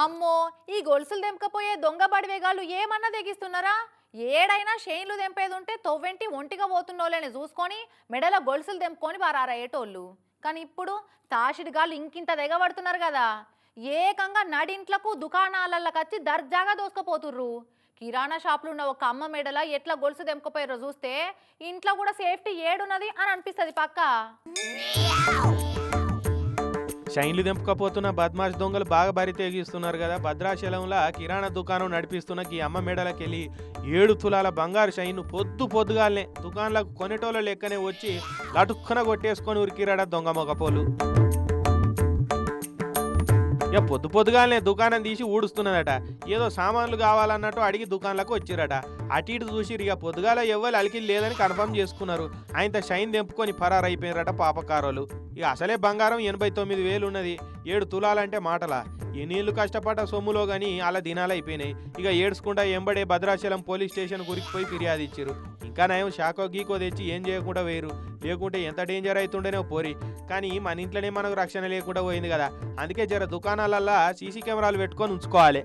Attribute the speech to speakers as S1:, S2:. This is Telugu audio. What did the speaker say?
S1: అమ్మో ఈ గొలుసులు దెంపకపోయే దొంగ బడివేగాళ్ళు ఏమన్నా తెగిస్తున్నారా? ఏడైనా షైన్లు తెంపేది ఉంటే తొవ్వెంటి ఒంటిగా పోతున్నోళ్ళని చూసుకొని మెడల గొలుసులు తెంపుకొని వారారా కానీ ఇప్పుడు తాషిడిగాళ్ళు ఇంకింత దిగబడుతున్నారు కదా. ఏకంగా నడింట్లకు దుకాణాలకు వచ్చి దర్జాగా దోసుకపోతుర్రు. కిరాణా షాపులు ఉన్న ఒక అమ్మ మెడల ఎట్లా గొలుసు దెంపకపోయారో చూస్తే ఇంట్లో కూడా సేఫ్టీ ఏడున్నది అని అనిపిస్తుంది పక్క.
S2: షైన్లు దింపకపోతున్న బద్మాష్ దొంగలు బాగా బరి తెగిస్తున్నారు కదా. భద్రాచలంలో కిరాణా దుకాణం నడిపిస్తున్న ఈ అమ్మ మెడలకెళ్ళి ఏడు తులాల బంగారు షైన్ పొద్దు పొద్దుగాలనే దుకాణాలకు కొనేటోళ్ళ లెక్కనే వచ్చి లటుక్కన కొట్టేసుకొని ఉరికిరాడ దొంగ మొగపోలు. ఇక పొద్దు పొద్దుగాలనే దుకాణం తీసి ఊడుస్తున్నదట. ఏదో సామాన్లు కావాలన్నట్టు అడిగి దుకాణాలకు వచ్చిరట. అటు ఇటు చూసి ఇక పొద్దుగాల ఎవ్వరు అలికి లేదని కన్ఫర్మ్ చేసుకున్నారు. ఆయనతో షైన్ తెంపుకొని పరారైపోయినరట పాపకారోలు ఇక అసలే బంగారం ఎనభై తొమ్మిది వేలు ఉన్నది ఏడు తులాలంటే మాటలా. ఎన్నేళ్ళు కష్టపడ్డ సొమ్ములో గాని అలా దినాలు అయిపోయినాయి. ఇక ఏడ్చుకుంటా ఎంబడే భద్రాచలం పోలీస్ స్టేషన్ పోయి ఫిర్యాదు ఇచ్చారు ఇంకా నయం షాకో గీకో తెచ్చి ఏం చేయకుండా వేయరు లేకుంటే ఎంత డేంజర్ అవుతుండేనో పోరి. కానీ మన ఇంట్లోనే మనకు రక్షణ లేకుండా పోయింది కదా. అందుకే జర దుకాణాలల్లో సీసీ కెమెరాలు పెట్టుకొని ఉంచుకోవాలి.